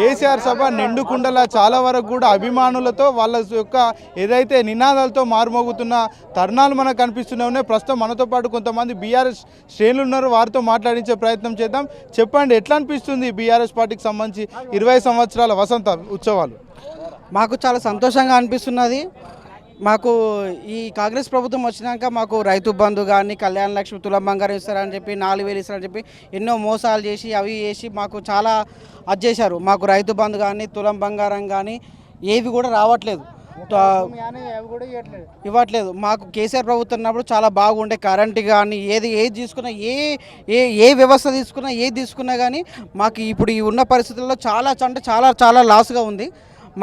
కేసీఆర్ సభ నిండుకుండలా చాలా వరకు కూడా అభిమానులతో వాళ్ళ యొక్క ఏదైతే నినాదాలతో మారుమోగుతున్న తరుణాలు మనకు కనిపిస్తూనే ఉన్నాయి ప్రస్తుతం మనతో పాటు కొంతమంది బీఆర్ఎస్ శ్రేణులు ఉన్నారు వారితో మాట్లాడించే ప్రయత్నం చేద్దాం. చెప్పండి ఎట్లా అనిపిస్తుంది బీఆర్ఎస్ పార్టీకి సంబంధించి ఇరవై సంవత్సరాల వసంత ఉత్సవాలు? మాకు చాలా సంతోషంగా అనిపిస్తున్నది. మాకు ఈ కాంగ్రెస్ ప్రభుత్వం వచ్చినాక మాకు రైతు బంధు కానీ కళ్యాణ లక్ష్మి తులం బంగారం ఇస్తారని చెప్పి నాలుగు వేలు ఇస్తారని చెప్పి ఎన్నో మోసాలు చేసి అవి చేసి మాకు చాలా అది చేశారు. మాకు రైతు బంధు కానీ తులం బంగారం కానీ ఏవి కూడా రావట్లేదు. ఇవ్వట్లేదు. మాకు కేసీఆర్ ప్రభుత్వం ఉన్నప్పుడు చాలా బాగుండే కరెంట్ కానీ ఏది ఏది తీసుకున్నా ఏ ఏ ఏ వ్యవస్థ తీసుకున్నా ఏది తీసుకున్నా కానీ మాకు ఇప్పుడు ఈ ఉన్న పరిస్థితుల్లో చాలా అంటే చాలా చాలా లాస్గా ఉంది.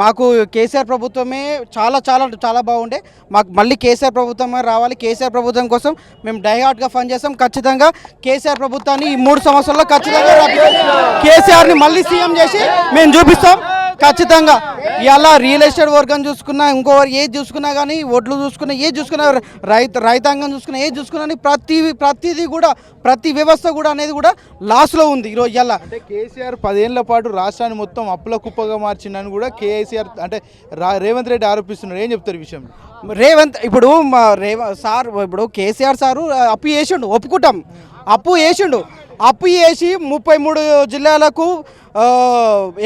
మాకు కేసీఆర్ ప్రభుత్వమే చాలా చాలా చాలా బాగుండే. మాకు మళ్ళీ కేసీఆర్ ప్రభుత్వమే రావాలి. కేసీఆర్ ప్రభుత్వం కోసం మేము డైహార్ట్గా ఫండ్ చేస్తాం. ఖచ్చితంగా కేసీఆర్ ప్రభుత్వాన్ని ఈ మూడు సంవత్సరాల్లో ఖచ్చితంగా కేసీఆర్ని మళ్ళీ సీఎం చేసి మేము చూపిస్తాం. ఖచ్చితంగా. ఇలా రియల్ ఎస్టేట్ వర్గం చూసుకున్నా ఇంకో ఏది చూసుకున్నా కానీ ఒడ్లు చూసుకున్నా ఏది చూసుకున్నా రైతు రైతాంగం చూసుకున్నా ఏది చూసుకున్నా కానీ ప్రతి ప్రతిదీ కూడా ప్రతి వ్యవస్థ కూడా అనేది కూడా లాస్లో ఉంది ఈరోజు ఇలా అంటే కేసీఆర్ పదేళ్ళ పాటు రాష్ట్రాన్ని మొత్తం అప్పుల కుప్పగా మార్చిందని కూడా కేసీఆర్ అంటే రా- రేవంత్ రెడ్డి ఆరోపిస్తున్నారు ఏం చెప్తారు ఈ విషయంలో? రేవంత్ ఇప్పుడు మా రేవ సార్ ఇప్పుడు కేసీఆర్ సారు అప్పు చేసిండు ఒప్పుకుంటాం. అప్పు వేసిండు అప్పు చేసి ముప్పై మూడు జిల్లాలకు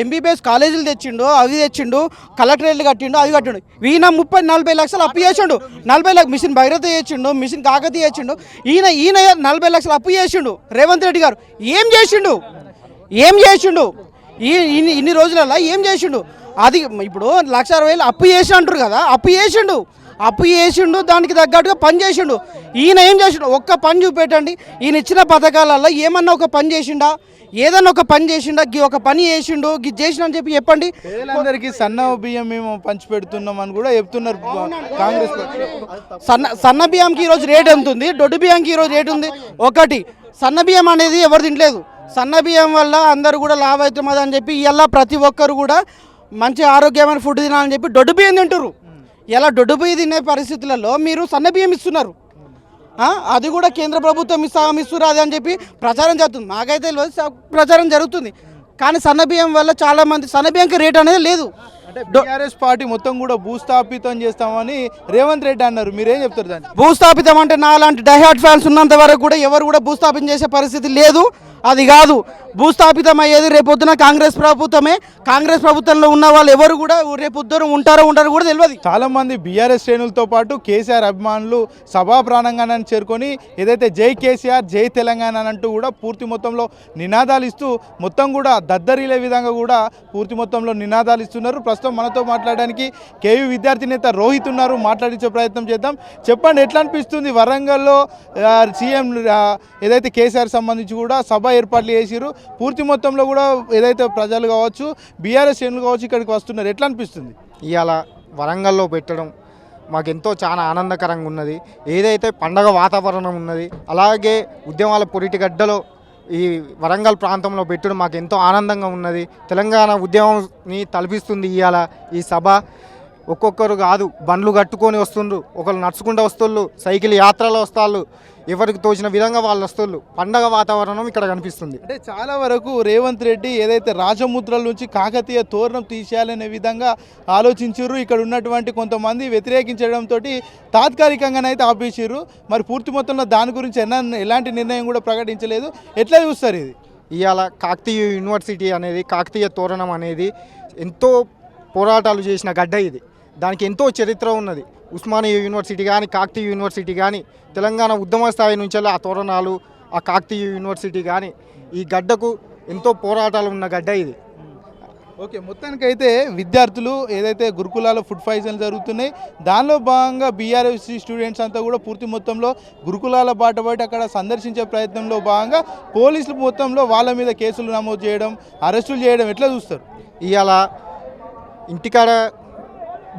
ఎంబీబీఎస్ కాలేజీలు తెచ్చిండు అవి తెచ్చిండు కలెక్టరేట్లు కట్టిండు అవి కట్టిండు. ఈయన ముప్పై నలభై లక్షలు అప్పు చేసిండు. నలభై లక్ష మిషన్ భైరత చేసిండు మిషన్ కాకతి చేసిండు. ఈయన ఈయన నలభై లక్షలు అప్పు చేసిండు రేవంత్ రెడ్డి గారు. ఏం చేసిండు? ఏం చేసిండు? ఈ ఇన్ని ఇన్ని రోజులలో ఏం చేసిండు? అది ఇప్పుడు లక్ష అరవై వేలు అప్పు చేసి అంటారు కదా అప్పు చేసిండు. అప్పు చేసిండు దానికి తగ్గట్టుగా పని చేసిండు. ఈయన ఏం చేసిండు? ఒక్క పని చూపెట్టండి. ఈయన ఇచ్చిన పథకాలలో ఏమన్నా ఒక పని చేసిండా? ఏదన్నా ఒక పని చేసిండా? గి ఒక పని చేసిండు గి చేసిన అని చెప్పి చెప్పండి. పేదలందరికీ సన్న బియ్యం మేము పంచి పెడుతున్నాం అని కూడా చెప్తున్నారు. కాంగ్రెస్. సన్న సన్న బియ్యంకి ఈరోజు రేట్ ఎంత ఉంది? దొడ్డు బియ్యంకి ఈరోజు రేట్ ఉంది? ఒకటి సన్న బియ్యం అనేది ఎవరు తినలేదు. సన్న బియ్యం వల్ల అందరూ కూడా లాభవుతున్నది అని చెప్పి ఇలా ప్రతి ఒక్కరు కూడా మంచి ఆరోగ్యమైన ఫుడ్ తినాలని చెప్పి దొడ్డు బియ్యం తింటారు ఇలా దొడ్డు తినే పరిస్థితులలో మీరు సన్నబియ్యం ఇస్తున్నారు. అది కూడా కేంద్ర ప్రభుత్వం ఇస్తాం ఇస్తున్నారు అది అని చెప్పి ప్రచారం జరుగుతుంది. మాకైతే స- ప్రచారం జరుగుతుంది. కానీ సన్న బియ్యం వల్ల చాలా మంది సన్న బియ్యంకి రేట్ అనేది లేదు. అంటే బీఆర్ఎస్ పార్టీ మొత్తం కూడా భూస్థాపితం చేస్తామని రేవంత్ రెడ్డి అన్నారు. మీరేం చెప్తారు దాన్ని? భూస్థాపితం అంటే నా లాంటి డైహార్ట్ ఫ్యాన్స్ ఉన్నంత వరకు కూడా ఎవరు కూడా భూస్థాపితం చేసే పరిస్థితి లేదు. అది కాదు. భూస్థాపితం అయ్యేది రేపొద్దున కాంగ్రెస్ ప్రభుత్వమే. కాంగ్రెస్ ప్రభుత్వంలో ఉన్న వాళ్ళు ఎవరు కూడా రేపు ఉద్దరం ఉంటారో ఉంటారో కూడా తెలియదు. చాలా మంది బీఆర్ఎస్ శ్రేణులతో పాటు కేసీఆర్ అభిమానులు సభా ప్రాంగణాన్ని చేరుకొని ఏదైతే జై కేసీఆర్ జై తెలంగాణ అని అంటూ కూడా పూర్తి మొత్తంలో నినాదాలు ఇస్తూ మొత్తం కూడా దద్దరిలే విధంగా కూడా పూర్తి మొత్తంలో నినాదాలు ఇస్తున్నారు. ప్రస్తుతం మనతో మాట్లాడడానికి కేయూ విద్యార్థి నేత రోహిత్ ఉన్నారు. మాట్లాడించే ప్రయత్నం చేద్దాం. చెప్పండి ఎట్లా అనిపిస్తుంది వరంగల్లో సీఎం ఏదైతే కేసీఆర్ సంబంధించి కూడా సభ ఏర్పాట్లు చేసిరు పూర్తి మొత్తంలో కూడా ఏదైతే ప్రజలు కావచ్చు బీఆర్ఎస్ శ్రేణులు కావచ్చు ఇక్కడికి వస్తున్నారు. ఎట్లా అనిపిస్తుంది ఇవాళ వరంగల్లో పెట్టడం మాకెంతో చాలా ఆనందకరంగా ఉన్నది. ఏదైతే పండగ వాతావరణం ఉన్నది అలాగే ఉద్యమాల పొరిటిగడ్డలో ఈ వరంగల్ ప్రాంతంలో పెట్టడం మాకు ఎంతో ఆనందంగా ఉన్నది. తెలంగాణ ఉద్యమంని తలపిస్తుంది ఇవాళ ఈ సభ. ఒక్కొక్కరు కాదు బండ్లు కట్టుకొని వస్తుండ్రు. ఒకరు నడుచుకుంటూ వస్తుళ్ళు సైకిల్ యాత్రలో వస్తాళ్ళు. ఎవరికి తోచిన విధంగా వాళ్ళు వస్తుళ్ళు పండగ వాతావరణం ఇక్కడ కనిపిస్తుంది. అంటే చాలా వరకు రేవంత్ రెడ్డి ఏదైతే రాజముద్రల నుంచి కాకతీయ తోరణం తీసేయాలనే విధంగా ఆలోచించారు ఇక్కడ ఉన్నటువంటి కొంతమంది వ్యతిరేకించడంతో తాత్కాలికంగానైతే ఆపేసారు మరి పూర్తి మొత్తంలో దాని గురించి ఎన్న ఎలాంటి నిర్ణయం కూడా ప్రకటించలేదు. ఎట్లా చూస్తారు ఇది? ఇవాళ కాకతీయ యూనివర్సిటీ అనేది కాకతీయ తోరణం అనేది ఎంతో పోరాటాలు చేసిన గడ్డ ఇది. దానికి ఎంతో చరిత్ర ఉన్నది. ఉస్మానియా యూనివర్సిటీ కానీ కాకతీయ యూనివర్సిటీ కానీ తెలంగాణ ఉద్యమ స్థాయి నుంచి ఆ తోరణాలు ఆ కాకతీయ యూనివర్సిటీ కానీ ఈ గడ్డకు ఎంతో పోరాటాలు ఉన్న గడ్డ ఇది. ఓకే మొత్తానికైతే విద్యార్థులు ఏదైతే గురుకులాల ఫుడ్ పాయిజన్ జరుగుతున్నాయి దానిలో భాగంగా బీఆర్ఎస్సీ స్టూడెంట్స్ అంతా కూడా పూర్తి మొత్తంలో గురుకులాల బాట బయట అక్కడ సందర్శించే ప్రయత్నంలో భాగంగా పోలీసులు మొత్తంలో వాళ్ళ మీద కేసులు నమోదు చేయడం అరెస్టులు చేయడం ఎట్లా చూస్తారు? ఇవాళ ఇంటికాడ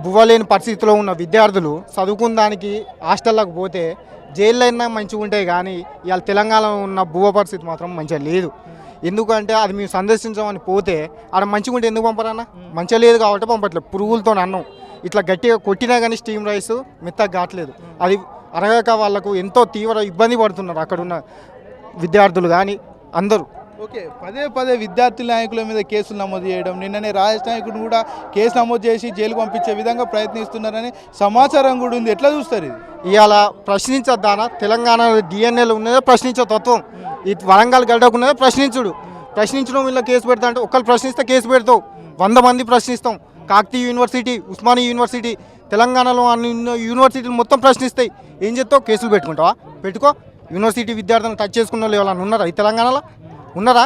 బువ్వలేని పరిస్థితిలో ఉన్న విద్యార్థులు చదువుకున్న దానికి హాస్టల్లోకి పోతే జైల్లో అయినా మంచిగా ఉంటాయి కానీ ఇవాళ తెలంగాణలో ఉన్న బువ్వ పరిస్థితి మాత్రం మంచిగా లేదు. ఎందుకంటే అది మేము సందర్శించామని పోతే ఆడ మంచిగా ఉంటే ఎందుకు పంపరన్నా మంచిగా లేదు కాబట్టి పంపట్లేదు. పురుగులతో అన్నం. ఇట్లా గట్టిగా కొట్టినా కానీ స్టీమ్ రైస్ మెత్తగా కావట్లేదు. అది అరగక వాళ్ళకు ఎంతో తీవ్ర ఇబ్బంది పడుతున్నారు అక్కడున్న విద్యార్థులు కానీ అందరూ. ఓకే పదే పదే విద్యార్థి నాయకుల మీద కేసులు నమోదు చేయడం నిన్ననే రాజేష్ నాయకుడిని కూడా కేసు నమోదు చేసి జైలు పంపించే విధంగా ప్రయత్నిస్తున్నారని సమాచారం కూడా ఉంది. ఎట్లా చూస్తారు ఇది? ఇవాళ ప్రశ్నించొద్దానా? తెలంగాణలో డిఎన్ఏలు ఉన్నదే ప్రశ్నించే తత్వం. ఈ వరంగల్ గడ్డకు ఉన్నదే ప్రశ్నించుడు. ప్రశ్నించడం వీళ్ళ కేసు పెడతా అంటే ఒకళ్ళు ప్రశ్నిస్తే కేసు పెడతావు. వంద మంది ప్రశ్నిస్తాం. కాకతీయ యూనివర్సిటీ ఉస్మానియా యూనివర్సిటీ తెలంగాణలో అన్ని యూనివర్సిటీలు మొత్తం ప్రశ్నిస్తాయి. ఏం చేస్తావు కేసులు పెట్టుకుంటావా? పెట్టుకో. యూనివర్సిటీ విద్యార్థులను టచ్ చేసుకున్న వాళ్ళు ఎవరైనా ఉన్నారా ఈ తెలంగాణలో? ఉన్నారా?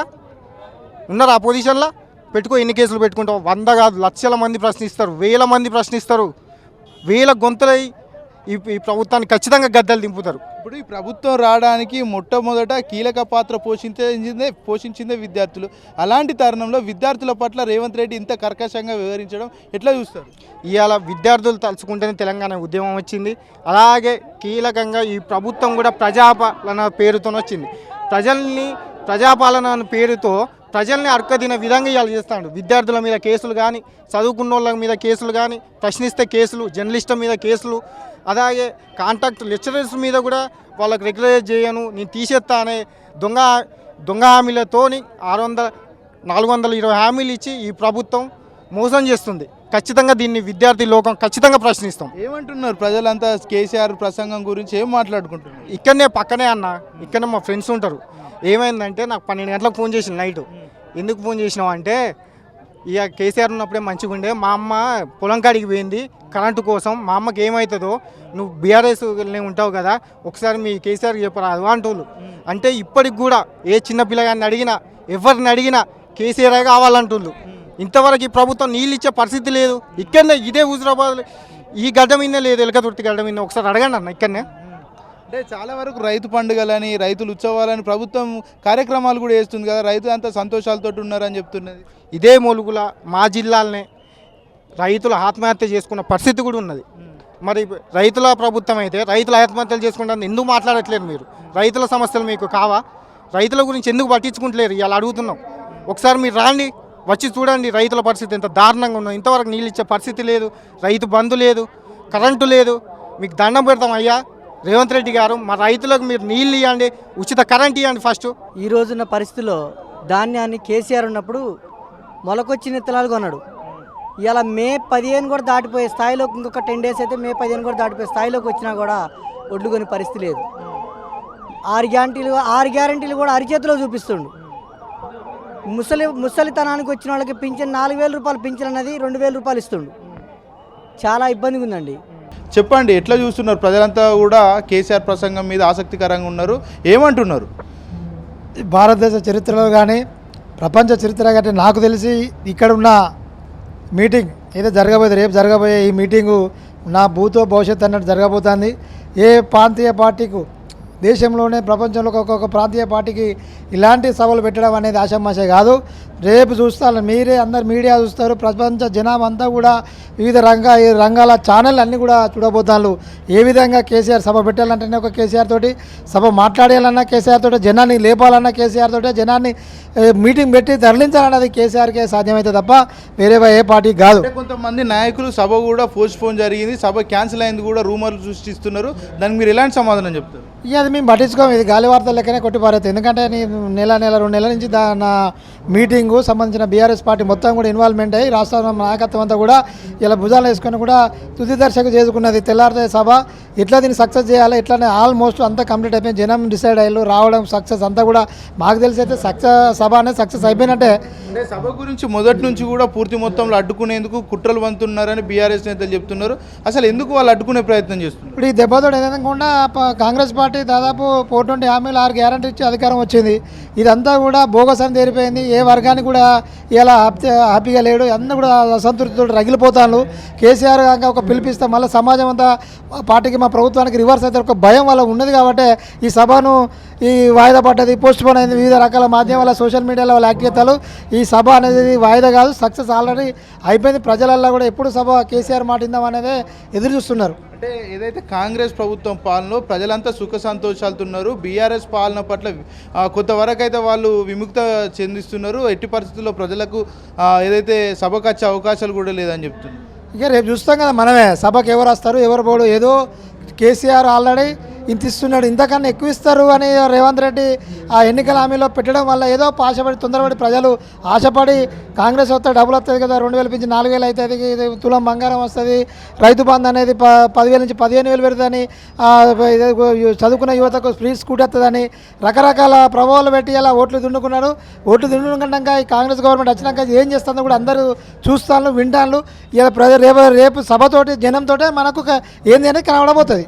ఉన్నారా ఆ పొజిషన్లో పెట్టుకో ఎన్ని కేసులు పెట్టుకుంటావు? వంద కాదు లక్షల మంది ప్రశ్నిస్తారు వేల మంది ప్రశ్నిస్తారు. వేల గొంతులై ఈ ఈ ప్రభుత్వాన్ని ఖచ్చితంగా గద్దలు దింపుతారు. ఇప్పుడు ఈ ప్రభుత్వం రావడానికి మొట్టమొదట కీలక పాత్ర పోషించిందే పోషించిందే విద్యార్థులు. అలాంటి తరుణంలో విద్యార్థుల పట్ల రేవంత్ రెడ్డి ఇంత కర్కశంగా వివరించడం ఎట్లా చూస్తారు? ఇవాళ విద్యార్థులు తలుచుకుంటేనే తెలంగాణ ఉద్యమం వచ్చింది. అలాగే కీలకంగా ఈ ప్రభుత్వం కూడా ప్రజాపాలన పేరుతో వచ్చింది ప్రజల్ని ప్రజాపాలన అనే పేరుతో ప్రజల్ని అర్కదిన విధంగా ఇవాళ చేస్తాడు. విద్యార్థుల మీద కేసులు కానీ చదువుకున్న వాళ్ళ మీద కేసులు కానీ ప్రశ్నిస్తే కేసులు జర్నలిస్టుల మీద కేసులు అలాగే కాంటాక్ట్ లెక్చరర్స్ మీద కూడా వాళ్ళకి రెగ్యులైజ్ చేయను నేను తీసేస్తా అనే దొంగ దొంగ హామీలతోని ఆరు వందల నాలుగు వందల ఇరవై హామీలు ఇచ్చి ఈ ప్రభుత్వం మోసం చేస్తుంది. ఖచ్చితంగా దీన్ని విద్యార్థి లోకం ఖచ్చితంగా ప్రశ్నిస్తాం. ఏమంటున్నారు ప్రజలంతా కేసీఆర్ ప్రసంగం గురించి? ఏం మాట్లాడుకుంటున్నారు? ఇక్కడనే పక్కనే అన్న ఇక్కడనే మా ఫ్రెండ్స్ ఉంటారు. ఏమైందంటే నాకు పన్నెండు గంటలకు ఫోన్ చేసిన నైట్. ఎందుకు ఫోన్ చేసినావు అంటే ఇక కేసీఆర్ ఉన్నప్పుడే మంచిగా ఉండే మా అమ్మ పొలం కాడికి పోయింది కరెంటు కోసం మా అమ్మకి ఏమవుతుందో నువ్వు బీఆర్ఎస్ ఉంటావు కదా ఒకసారి మీ కేసీఆర్ చెప్పరా అది అంటే ఇప్పటికి కూడా ఏ చిన్న పిల్లగాన్ని అడిగినా ఎవరిని అడిగినా కేసీఆర్ కావాలంటుళ్ళు ఇంతవరకు ఈ ప్రభుత్వం నీళ్ళు ఇచ్చే పరిస్థితి లేదు. ఇక్కడనే ఇదే హుజరాబాద్ ఈ గడ్డ మీద లేదు ఎలకతుర్తి గడ్డ మీద ఒకసారి అడగండి అన్న ఇక్కడనే. అంటే చాలా వరకు రైతు పండుగలని రైతులు ఉత్సవాలని ప్రభుత్వం కార్యక్రమాలు కూడా వేస్తుంది కదా. రైతు అంత సంతోషాలతో ఉన్నారని చెప్తున్నది. ఇదే మొలుగుల మా జిల్లాలనే రైతులు ఆత్మహత్య చేసుకున్న పరిస్థితి కూడా ఉన్నది. మరి రైతుల ప్రభుత్వం అయితే రైతుల ఆత్మహత్యలు చేసుకుంటారు ఎందుకు మాట్లాడట్లేరు మీరు? రైతుల సమస్యలు మీకు కావా? రైతుల గురించి ఎందుకు పట్టించుకుంటలేరు? ఇలా అడుగుతున్నాం. ఒకసారి మీరు రాండి వచ్చి చూడండి రైతుల పరిస్థితి ఎంత దారుణంగా ఉన్నది. ఇంతవరకు నీళ్ళు ఇచ్చే పరిస్థితి లేదు రైతు బంధు లేదు కరెంటు లేదు. మీకు దండం పెడతాం అయ్యా. రేవంత్ రెడ్డి గారు మా రైతులకు మీరు నీళ్ళు ఇవ్వండి ఉచిత కరెంట్ ఇవ్వండి ఫస్ట్ ఈ రోజున్న పరిస్థితిలో ధాన్యాన్ని కేసీఆర్ ఉన్నప్పుడు మొలకొచ్చిన విత్తనాలు కొన్నాడు. ఇలా మే పదిహేను కూడా దాటిపోయే స్థాయిలోకి ఇంకొక టెన్ డేస్ అయితే మే పదిహేను కూడా దాటిపోయే స్థాయిలోకి వచ్చినా కూడా ఒడ్లు కొని పరిస్థితి లేదు. ఆరు గ్యారంటీలు ఆరు గ్యారంటీలు కూడా అరిచేతిలో చూపిస్తుండు. ముసలి ముసలితనానికి వచ్చిన వాళ్ళకి పింఛన్ నాలుగు వేల రూపాయలు పింఛన్ అనేది రెండు వేల రూపాయలు ఇస్తుండు. చాలా ఇబ్బందిగా ఉందండి చెప్పండి ఎట్లా చూస్తున్నారు? ప్రజలంతా కూడా కేసీఆర్ ప్రసంగం మీద ఆసక్తికరంగా ఉన్నారు. ఏమంటున్నారు? భారతదేశ చరిత్రలో కానీ ప్రపంచ చరిత్ర కానీ నాకు తెలిసి ఇక్కడ ఉన్న మీటింగ్ ఏదో జరగబోయేది రేపు జరగబోయే ఈ మీటింగు నా భూతో భవిష్యత్ అన్నట్టు జరగబోతోంది. ఏ ప్రాంతీయ పార్టీకు దేశంలోనే ప్రపంచంలో ఒక్కొక్క ప్రాంతీయ పార్టీకి ఇలాంటి సభలు పెట్టడం అనేది ఆషామాషే కాదు. రేపు చూస్తారు మీరే అందరు మీడియా చూస్తారు. ప్రపంచ జనాభా అంతా కూడా వివిధ రంగా రంగాల ఛానల్ అన్నీ కూడా చూడబోతాను ఏ విధంగా కేసీఆర్ సభ పెట్టాలంటేనే ఒక కేసీఆర్ తోటి సభ మాట్లాడాలన్నా కేసీఆర్ తోటి జనాన్ని లేపాలన్నా కేసీఆర్ తోటి జనాన్ని మీటింగ్ పెట్టి తరలించాలన్నది కేసీఆర్కే సాధ్యమైతే తప్ప వేరే ఏ పార్టీ కాదు. కొంతమంది నాయకులు సభ కూడా పోస్ట్ పోన్ జరిగింది సభ క్యాన్సిల్ అయింది కూడా రూమర్లు సృష్టిస్తున్నారు. దానికి మీరు ఎలాంటి సమాధానం చెప్తారు? ఇక అది మేము పట్టించుకోము. ఇది గాలి వార్తల లెక్కనే కొట్టిపారేది ఎందుకంటే నేను నెల నెల రెండు నెలల నుంచి దా నా మీటింగు సంబంధించిన బీఆర్ఎస్ పార్టీ మొత్తం కూడా ఇన్వాల్వ్మెంట్ అయ్యి రాష్ట్ర నాయకత్వం అంతా కూడా ఇలా భుజాలు వేసుకొని కూడా తుది దర్శకు చేసుకున్నది తెల్లారితే సభ. ఎట్లా దీన్ని సక్సెస్ చేయాలి ఎట్లానే ఆల్మోస్ట్ అంతా కంప్లీట్ అయిపోయింది. జనం డిసైడ్ అయ్యారు రావడం సక్సెస్ అంతా కూడా మాకు తెలిసి అయితే సక్సెస్ సభ అనేది సక్సెస్ అయిపోయినట్టే. సభ గురించి మొదటి నుంచి కూడా పూర్తి మొత్తంలో అడ్డుకునేందుకు కుట్రలు వంతున్నారని బీఆర్ఎస్ నేతలు చెప్తున్నారు. అసలు ఎందుకు వాళ్ళు అడ్డుకునే ప్రయత్నం చేస్తున్నారు? ఇప్పుడు ఈ దెబ్బతో ఏదైనా కాంగ్రెస్ పార్టీ దాదాపు ఫోర్ ట్వంటీ హామీలు ఆరు గ్యారంటీ ఇచ్చి అధికారం వచ్చింది. ఇదంతా కూడా బోగస్ అని ఏ వర్గానికి కూడా ఇలా హ్యాపీగా లేడు. అందరూ కూడా అసంతృప్తితో రగిలిపోతాను కేసీఆర్ కాక ఒక పిలిపిస్తే మళ్ళీ సమాజం అంతా పార్టీకి మా ప్రభుత్వానికి రివర్స్ అయితే ఒక భయం వల్ల ఉన్నది కాబట్టి ఈ సభను ఈ వాయిదా పడ్డది పోస్ట్ పోన్ అయింది. వివిధ రకాల మాధ్యమాల సోషల్ మీడియాలో వాళ్ళ యాక్ట్ ఈ సభ అనేది వాయిదా కాదు. సక్సెస్ ఆల్రెడీ అయిపోయింది. ప్రజలల్లో కూడా ఎప్పుడు సభ కేసీఆర్ మాట ఇందాం అనేది ఎదురు చూస్తున్నారు. అంటే ఏదైతే కాంగ్రెస్ ప్రభుత్వం పాలనలో ప్రజలంతా సుఖ సంతోషాలతో ఉన్నారు బీఆర్ఎస్ పాలన పట్ల కొంతవరకు అయితే వాళ్ళు విముక్త చెందిస్తున్నారు. ఎట్టి పరిస్థితుల్లో ప్రజలకు ఏదైతే సభకు వచ్చే అవకాశాలు కూడా లేదని చెప్తున్నారు. ఇక రేపు చూస్తాం కదా మనమే. సభకు ఎవరు వస్తారు ఎవరు పోడు ఏదో కేసీఆర్ ఆల్రెడీ ఇంత ఇస్తున్నాడు ఇంతకన్నా ఎక్కువ ఇస్తారు అని రేవంత్ రెడ్డి ఆ ఎన్నికల హామీలో పెట్టడం వల్ల ఏదో ఆశపడి తొందరపడి ప్రజలు ఆశపడి కాంగ్రెస్ వస్తే డబ్బులు వస్తుంది కదా రెండు వేలు పెంచి నాలుగు వేలు అవుతుంది ఇది తులం బంగారం వస్తుంది. రైతు బంధు అనేది ప పదివేల నుంచి పదిహేను వేలు పెడుతుందని చదువుకున్న యువతకు ఫ్రీ స్కూటీ వస్తుందని రకరకాల ప్రభావాలు పెట్టి అలా ఓట్లు దున్నుకున్నాడు ఓట్లు దున్నుకున్నాక ఈ కాంగ్రెస్ గవర్నమెంట్ వచ్చినాక ఇది ఏం చేస్తుందో కూడా అందరూ చూస్తాను వింటాను ఇలా ప్రజ రేపు రేపు సభతోటి జనంతోటే మనకు ఒక ఏంది అనేది కనబడబోతుంది.